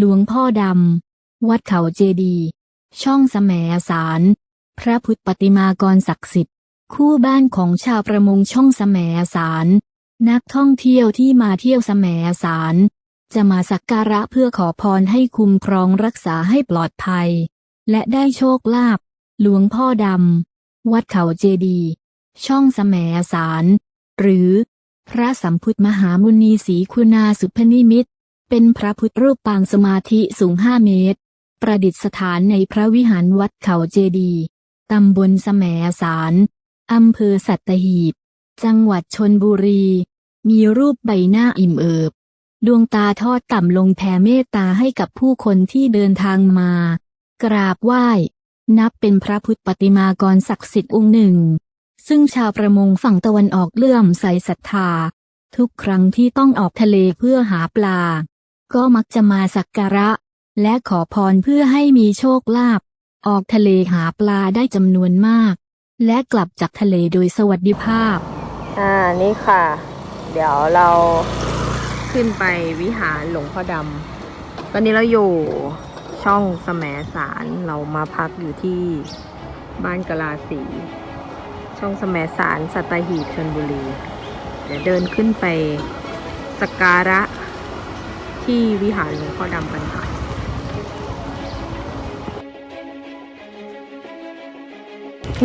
หลวงพ่อดำ วัดเขาเจดี ช่องแสมสาร พระพุทธปฏิมากรศักดิ์สิทธิ์ คู่บ้านของชาวประมงช่องแสมสาร นักท่องเที่ยวที่มาเที่ยวแสมสาร จะมาสักการะเพื่อขอพรให้คุ้มครองรักษาให้ปลอดภัย และได้โชคลาภ หลวงพ่อดำ วัดเขาเจดี ช่องแสมสาร หรือ พระสัมพุทธมหามุนีศรีคุณาสุพนิมิตร เป็นพระพุทธรูปปางสมาธิสูงห้าเมตร ประดิษฐานในพระวิหารวัดเขาเจดี ตำบลแสมสารอำเภอสัตหีบ จังหวัดชนบุรี มีรูปใบหน้าอิ่มเอิบ ดวงตาทอดต่ำลงแผ่เมตตาให้กับผู้คนที่เดินทางมา กราบไหว้ นับเป็นพระพุทธปฏิมากรศักดิ์สิทธิ์องค์หนึ่ง ซึ่งชาวประมงฝั่งตะวันออกเลื่อมใสศรัทธา ทุกครั้งที่ต้องออกทะเลเพื่อหาปลา ก็มักจะมาสักการะ และขอพรเพื่อให้มีโชคลาภออกทะเลหาปลาได้จำนวนมาก และกลับจากทะเลโดยสวัสดิภาพ อ่านี่ค่ะ เดี๋ยวเราขึ้นไปวิหารหลวงพ่อดำตอนนี้เราอยู่ช่องสมสารเรามาพักอยู่ที่บ้านกลาสี ช่องสมสารสัตหีบชนบุรี เดี๋ยวเดินขึ้นไปสักการะ ที่วิหารหลวงพ่อดำกันค่ะ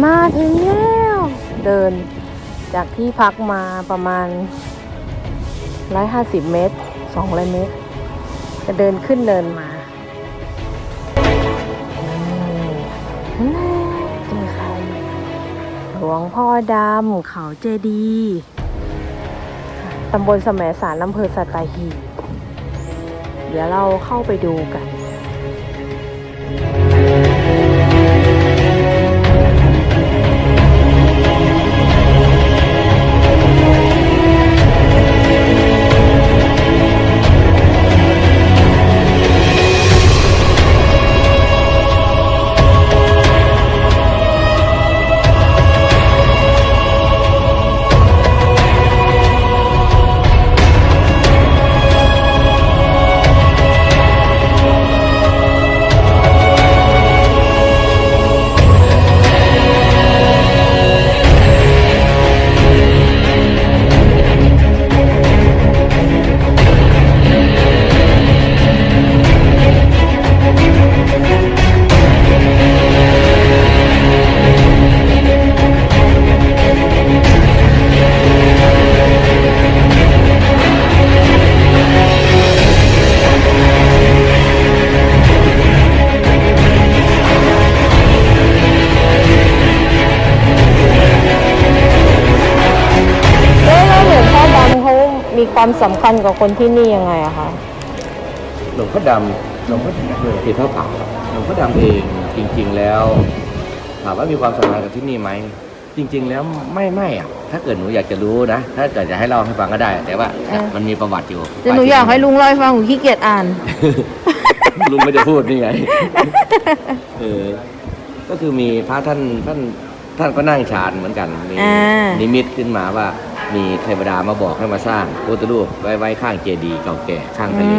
มาถึงแล้วเดินจากที่พักมาประมาณ 150 เมตร200เมตร จะเดินขึ้นเนินมาเจอใครหลวงพ่อดำเขาเจดี ตำบลสมสารอำเภอสัตหีบ เดี๋ยวเราเข้าไปดูกัน ความสำคัญกับคนที่นี่ยังไงอะคะ หลวงพ่อดำหลวงพ่อดำคือพระป่าหลวงพ่อดำเองจริง ๆแล้วถามว่ามีความสำคัญกับที่นี่ไหมจริง ๆ แล้วไม่ไม่อะถ้าเกิดหนูอยากจะรู้นะ ถ้าเกิดจะให้เล่าให้ฟังก็ได้ แต่ว่าเออมันมีประวัติอยู่แต่หนูอยากให้ลุงเล่าให้ฟังหนูขี้เกียจอ่าน ลุงไม่ได้พูดนี่ไง เออก็คือมีพระท่านท่าน ท่านก็นั่งฌานเหมือนกันมีอ่านินิมิตขึ้นมาว่ามีเทวดามาบอกให้มาสร้างพุทธรูปไว้ไว้ข้างเจดีย์เก่าแก่ข้างทะเล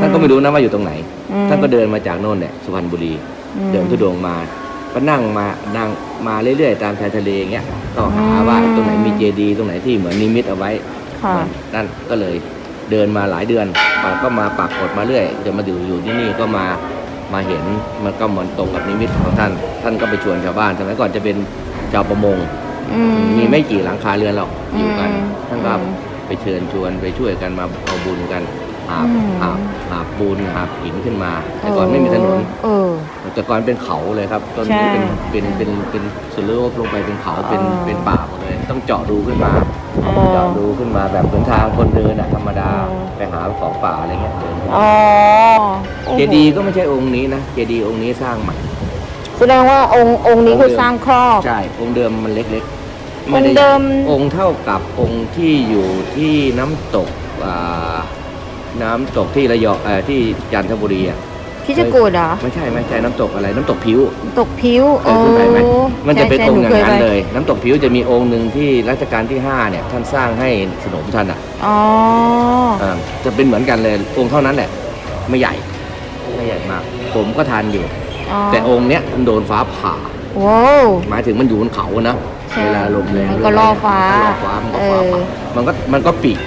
ท่านก็ไม่รู้นะว่าอยู่ตรงไหน อืมท่านก็เดินมาจากโน่นเนี่ยสุพรรณบุรี อืมเดินทุดงค์มา ก็นั่งมานั่งมาเรื่อยๆตามชายทะเลอย่างเงี้ย ก็หาอืม ว่าตรงไหนมีเจดีย์ตรงไหนที่เหมือนนิมิตเอาไว้ ค่ะ นั่นก็เลยเดินมาหลายเดือนก็มาปรากฏมาเรื่อยจนมาอยู่อยู่ที่นี่ก็มามาเห็นมันก็เหมือนตรงกับนิมิตของท่าน ท่านก็ไปชวนชาวบ้านสมัยก่อนจะเป็น ชาวประมง อืมีไม่กี่หลังคาเรือนหรอกอยู่กันอืมท่านก็อืมไปเชิญชวนไปช่วยกันมาเอาบุญกันหาบอืมหาบหาบปูนหาบหินขึ้นมา แต่ก่อนไม่มีถนนเออแต่ก่อนเป็นเขาเลยครับต้นนี้ใช่เป็นเป็นเป็นเป็นสุดโลกลงไปเป็นเขาเป็นอ๋อเป็นป่าหมดเลย ต้องเจาะรูขึ้นมาอ๋อเจาะรูขึ้นมาแบบเหมือนทางคนเดินอะธรรมดาอ๋อไปหาของป่าอะไรเงี้ยเดินขึ้นอ๋มาอโอ้โหเจดีย์ก็ไม่ใช่องค์นี้นะเจดีย์องค์นี้สร้างใหม่ แสดงว่าองค์องค์นี้คือสร้างครอบ ใช่ องค์เดิมมันเล็กๆองค์ไใหญ่เดิม องค์เท่ากับองค์ที่อยู่ที่น้ำตกอ่าน้ำตกที่ระยองเอ่อที่จันทบุรีอะที่จะกูดเหรอ ไม่ใช่ไม่ใช่น้ำตกอะไร น้ำตกผิว ตกผิวเคยขึ้นไปไหมมันจะเป็นใช่องค์อย่างนั้นใช่หเลคยน้ำตกผิวจะมีองค์หนึ่งที่รัชกาลที่ห้าเนี่ยท่านสร้างให้สนมท่านอะอ๋อ อ่าจะเป็นเหมือนกันเลยองค์เท่านั้นแหละ ไม่ใหญ่ ไม่ใหญ่มาก ผมก็ทานอยู่อ๋อ แต่องค์เนี้ยมันโดนฟ้าผ่าว้าวหมายถึงมันอยู่บนเขานะใช่เวลาลมแรงมันก็ล่อฟ้ามันก็ล่อฟ้ามันก็ฟ้าเออผ่ามันก็มันก็ปีก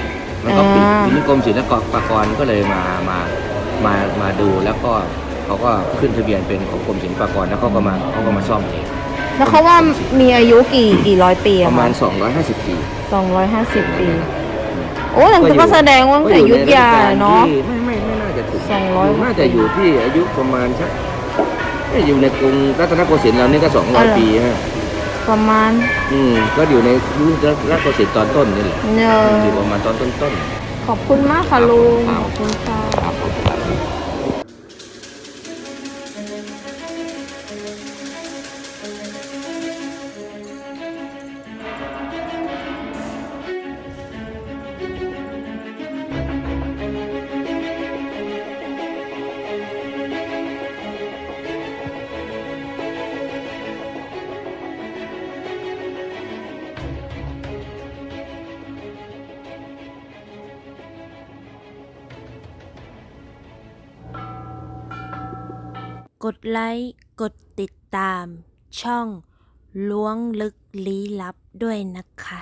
มันก็ปีกอ่าทีนี้กรมศิลปากรก็เลยมามามามาดูแล้วก็เขาก็ขึ้นทะเบียนเป็นของกรมศิลปากรแล้วเขาก็มาเขาก็มาซ่อมเองแล้วเขาว่ามีอายุกี่กี่ร้อยปีปอะระมาคะณ250 ปีสองร้อยห้าสิบปี โอ้แต่ก็แสดงว่าตั้งแต่ยุทธยาเนาะไม่ไม่ไม่น่าจะถึงสองร้อยน่าจะอยู่ที่อายุประมาณสักไม่ อยู่ในกรุงรัตนโกสินทร์เรานี่ก็อ๋อเหรอ200ปีฮะประมาณ อืมก็อยู่ในยุครัตนโกสินทร์ตอนต้นนี่แหละเนอยู่ปอระมาณตอนต้นขอบคุณมากค่ะลุงครับขอบคุณค่ะ กดไลค์ กดติดตาม ช่องล้วงลึกลี้ลับด้วยนะคะ